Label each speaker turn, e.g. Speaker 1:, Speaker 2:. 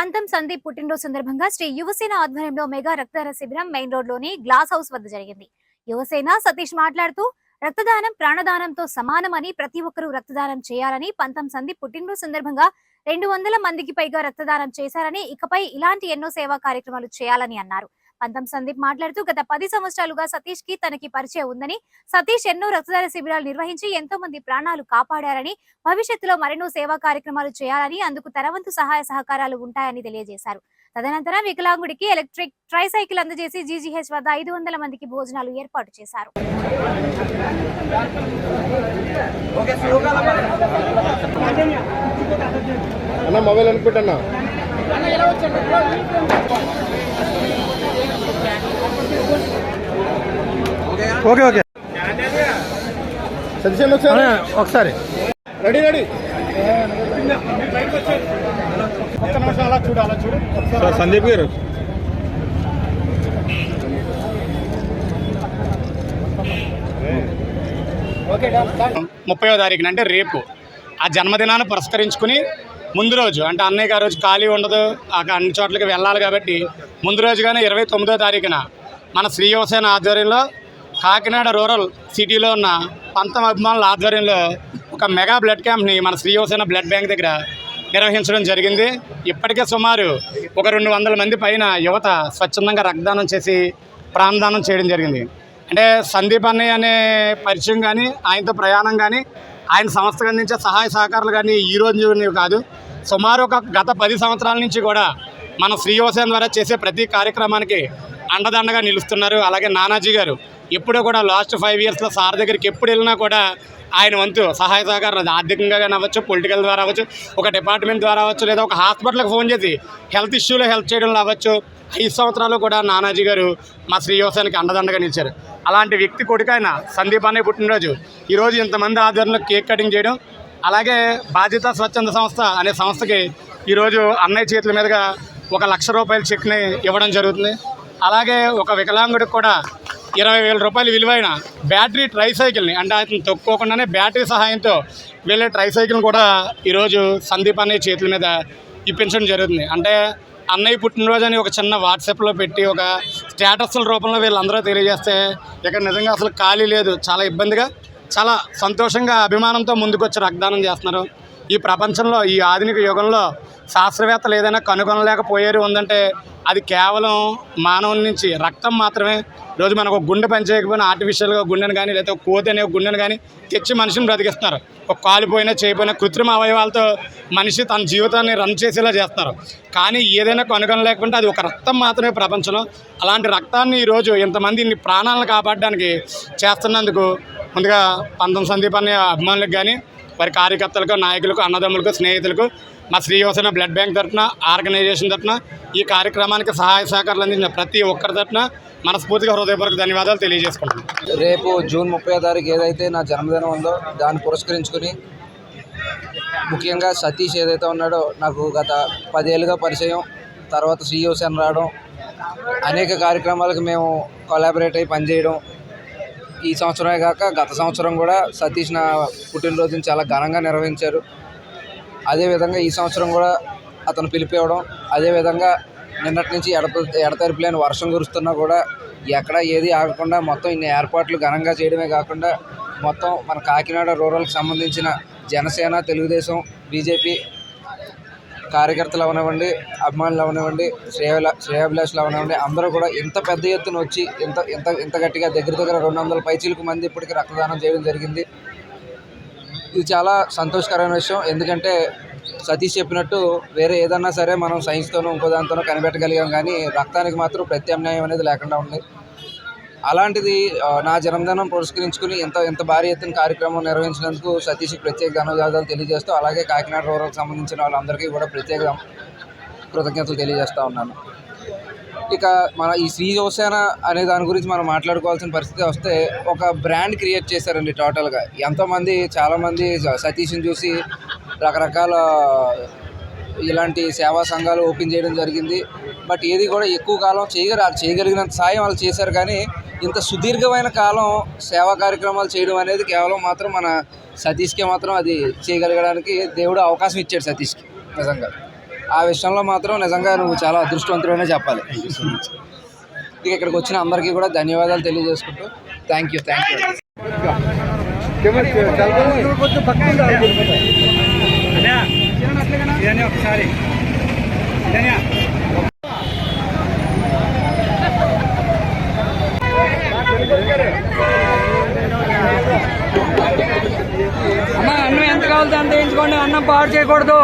Speaker 1: పంతం సందీప్ పుట్టినరోజు సందర్భంగా శ్రీ యువసేన ఆధ్వర్యంలో మెగా రక్తదాన శిబిరం మెయిన్ రోడ్లోని గ్లాస్ హౌస్ వద్ద జరిగింది. యువసేన సతీష్ మాట్లాడుతూ రక్తదానం ప్రాణదానంతో సమానమని ప్రతి ఒక్కరూ రక్తదానం చేయాలని పంతం సందీప్ పుట్టినరోజు సందర్భంగా రెండు వందల మందికి పైగా రక్తదానం చేశారని ఇకపై ఇలాంటి ఎన్నో సేవా కార్యక్రమాలు చేయాలని అన్నారు. పంతం సందీప్ మాట్లాడుతూ గత పది సంవత్సరాలుగా సతీష్కి తనకి పరిచయం ఉందని సతీష్ ఎన్నో రక్తదాన శిబిరాలు నిర్వహించి ఎంతో మంది ప్రాణాలు కాపాడారని భవిష్యత్తులో మరెన్నో సేవా కార్యక్రమాలు చేయాలని అందుకు తన వంతు సహాయ సహకారాలు ఉంటాయని తెలియజేశారు. తదనంతరం వికలాంగుడికి ఎలక్ట్రిక్ ట్రైసైకిల్ అందజేసి జీజీహెచ్ వద్ద ఐదు వందల మందికి భోజనాలు ఏర్పాటు చేశారు.
Speaker 2: అన్న మొబైల్ అనుకుంటున్నా.
Speaker 3: Okay okay.
Speaker 2: సతీష్ ఒకసారి.
Speaker 3: ఒకసారి.
Speaker 2: Ready ready. ఒక్క నిమిషం అలా చూడు అలా చూడు.
Speaker 3: సందీప్ గారు.
Speaker 4: ముప్పయో తారీఖున అంటే రేపు. ఆ జన్మదినాన్ని పురస్కరించుకుని ముందు రోజు అంటే అన్నయ్య గారు రోజు ఖాళీ ఉండదు అక్కడ అన్ని చోట్లకి వెళ్ళాలి కాబట్టి ముందు రోజుగానే ఇరవై తొమ్మిదో తారీఖున మన శ్రీ యువసేన ఆధ్వర్యంలో కాకినాడ రూరల్ సిటీలో ఉన్న పంతం అభిమానుల ఆధ్వర్యంలో ఒక మెగా బ్లడ్ క్యాంప్ని మన శ్రీ యువసేన బ్లడ్ బ్యాంక్ దగ్గర నిర్వహించడం జరిగింది. ఇప్పటికే సుమారు ఒక రెండు వందల మంది పైన యువత స్వచ్ఛందంగా రక్తదానం చేసి ప్రాణదానం చేయడం జరిగింది. అంటే సందీప్ అన్నయ్య అనే పరిచయం కానీ ఆయనతో ప్రయాణం కానీ ఆయన సంస్థకు అందించే సహాయ సహకారాలు కానీ ఈ రోజు కాదు. సుమారు ఒక గత పది సంవత్సరాల నుంచి కూడా మన శ్రీ ద్వారా చేసే ప్రతి కార్యక్రమానికి అండదండగా నిలుస్తున్నారు. అలాగే నానాజీ గారు ఎప్పుడూ కూడా లాస్ట్ ఫైవ్ ఇయర్స్లో సార్ దగ్గరికి ఎప్పుడు వెళ్ళినా కూడా ఆయన వంతు సహాయ సహకారం ఆర్థికంగా కానీ అవ్వచ్చు పొలిటికల్ ద్వారా అవ్వచ్చు ఒక డిపార్ట్మెంట్ ద్వారా అవ్వచ్చు లేదా ఒక హాస్పిటల్కి ఫోన్ చేసి హెల్త్ ఇష్యూలో హెల్ప్ చేయడంలో అవ్వచ్చు. ఐదు సంవత్సరాలు కూడా నానాజీ గారు మా శ్రీ అండదండగా నిలిచారు. అలాంటి వ్యక్తి కొడుకైన సందీప్ అనే పుట్టినరోజు. ఈరోజు ఇంతమంది ఆధ్వర్యంలో కేక్ కటింగ్ చేయడం అలాగే బాధ్యత స్వచ్ఛంద సంస్థ అనే సంస్థకి ఈరోజు అన్నయ్య చేతుల మీదుగా ఒక లక్ష రూపాయల చెక్ని ఇవ్వడం జరుగుతుంది. అలాగే ఒక వికలాంగుడికి కూడా ఇరవై వేల రూపాయలు విలువైన బ్యాటరీ ట్రైసైకిల్ని అంటే అతను తొక్కోకుండానే బ్యాటరీ సహాయంతో వెళ్ళే ట్రైసైకిల్ని కూడా ఈరోజు సందీప్ అనే చేతుల మీద ఇప్పించడం జరుగుతుంది. అంటే అన్నయ్య పుట్టినరోజు అని ఒక చిన్న వాట్సాప్లో పెట్టి ఒక స్టేటస్ల రూపంలో వీళ్ళందరూ తెలియజేస్తే ఇక్కడ నిజంగా అసలు ఖాళీ లేదు. చాలా ఇబ్బందిగా చాలా సంతోషంగా అభిమానంతో ముందుకొచ్చి రక్తదానం చేస్తున్నారు. ఈ ప్రపంచంలో ఈ ఆధునిక యుగంలో శాస్త్రవేత్తలు ఏదైనా కనుగొనలేకపోయారు ఉందంటే అది కేవలం మానవుని నుంచి రక్తం మాత్రమే. రోజు మనకు గుండె పనిచేయకపోయినా ఆర్టిఫిషియల్గా గుండెను కానీ లేదా కోతి అనే ఒక గుండెను కానీ తెచ్చి మనిషిని బ్రతికిస్తున్నారు. ఒక కాలిపోయినా చేయపోయినా కృత్రిమ అవయవాలతో మనిషి తన జీవితాన్ని రన్ చేసేలా చేస్తారు కానీ ఏదైనా కనుగొనలేకుంటే అది ఒక రక్తం మాత్రమే ప్రపంచంలో. అలాంటి రక్తాన్ని ఈరోజు ఇంతమంది ఇన్ని ప్రాణాలను కాపాడడానికి చేస్తున్నందుకు ముందుగా పంతం సందీప్ అనే అభిమానులకు కానీ వారి కార్యకర్తలకు నాయకులకు అన్నదమ్ములకు స్నేహితులకు మా శ్రీ బ్లడ్ బ్యాంక్ తరఫున ఆర్గనైజేషన్ తరఫున ఈ కార్యక్రమానికి సహాయ సహకారాలు అందించిన ప్రతి ఒక్కరి తరఫున మనస్ఫూర్తిగా హృదయపూర్వక ధన్యవాదాలు తెలియజేసుకుంటున్నాను
Speaker 5: రేపు జూన్ ముప్పై తారీఖు ఏదైతే నా జన్మదినం ఉందో దాన్ని పురస్కరించుకుని ముఖ్యంగా సతీష్ ఏదైతే ఉన్నాడో నాకు గత పదేళ్ళుగా పరిచయం తర్వాత శ్రీయోసేన రావడం అనేక కార్యక్రమాలకు మేము కొలాబరేట్ అయ్యి పనిచేయడం ఈ సంవత్సరమే కాక గత సంవత్సరం కూడా సతీష్ నా పుట్టినరోజుని చాలా ఘనంగా నిర్వహించారు. అదేవిధంగా ఈ సంవత్సరం కూడా అతను పిలిపివ్వడం అదేవిధంగా నిన్నటి నుంచి ఎడత ఎడతెరిపి లేని వర్షం కురుస్తున్నా కూడా ఎక్కడ ఏది ఆగకుండా మొత్తం ఇన్ని ఏర్పాట్లు ఘనంగా చేయడమే కాకుండా మొత్తం మన కాకినాడ రూరల్కి సంబంధించిన జనసేన తెలుగుదేశం బీజేపీ కార్యకర్తలు అవనివ్వండి అభిమానులు అవనివ్వండి శ్రేయల శ్రేయాభిలాషులు అవనివ్వండి అందరూ కూడా ఇంత పెద్ద ఎత్తున వచ్చి ఇంత ఇంత ఇంత గట్టిగా దగ్గర దగ్గర రెండు వందల పైచీలకు మంది ఇప్పటికీ రక్తదానం చేయడం జరిగింది. ఇది చాలా సంతోషకరమైన విషయం. ఎందుకంటే సతీష్ చెప్పినట్టు వేరే ఏదన్నా సరే మనం సైన్స్తోనో ఇంకో దాంతోనో కనిపెట్టగలిగాం కానీ రక్తానికి మాత్రం ప్రత్యామ్నాయం అనేది లేకుండా ఉంది. అలాంటిది నా జన్మదినం పురస్కరించుకుని ఇంత ఇంత భారీ ఎత్తున కార్యక్రమం నిర్వహించినందుకు సతీష్కి ప్రత్యేక ధన్యవాదాలు తెలియజేస్తూ అలాగే కాకినాడ రూరల్కి సంబంధించిన వాళ్ళందరికీ కూడా ప్రత్యేక కృతజ్ఞతలు తెలియజేస్తూ ఉన్నాను. ఇక మన ఈ శ్రీ జోసేన అనే దాని గురించి మనం మాట్లాడుకోవాల్సిన పరిస్థితి వస్తే ఒక బ్రాండ్ క్రియేట్ చేశారండి టోటల్గా. ఎంతోమంది చాలామంది స- సతీష్ని చూసి రకరకాల ఇలాంటి సేవా సంఘాలు ఓపెన్ చేయడం జరిగింది. బట్ ఏది కూడా ఎక్కువ కాలం చేయగల చేయగలిగినంత సాయం వాళ్ళు చేశారు కానీ ఇంత సుదీర్ఘమైన కాలం సేవా కార్యక్రమాలు చేయడం అనేది కేవలం మాత్రం మన సతీష్కే మాత్రం అది చేయగలగడానికి దేవుడు అవకాశం ఇచ్చాడు సతీష్కి నిజంగా. ఆ విషయంలో మాత్రం నిజంగా నువ్వు చాలా అదృష్టవంతుడనే చెప్పాలి. ఇక ఇక్కడికి వచ్చిన అందరికీ కూడా ధన్యవాదాలు తెలియజేసుకుంటూ థ్యాంక్ యూ థ్యాంక్ యూ
Speaker 3: ఒకసారి
Speaker 6: అన్న అన్నం పాడు చేయకూడదు.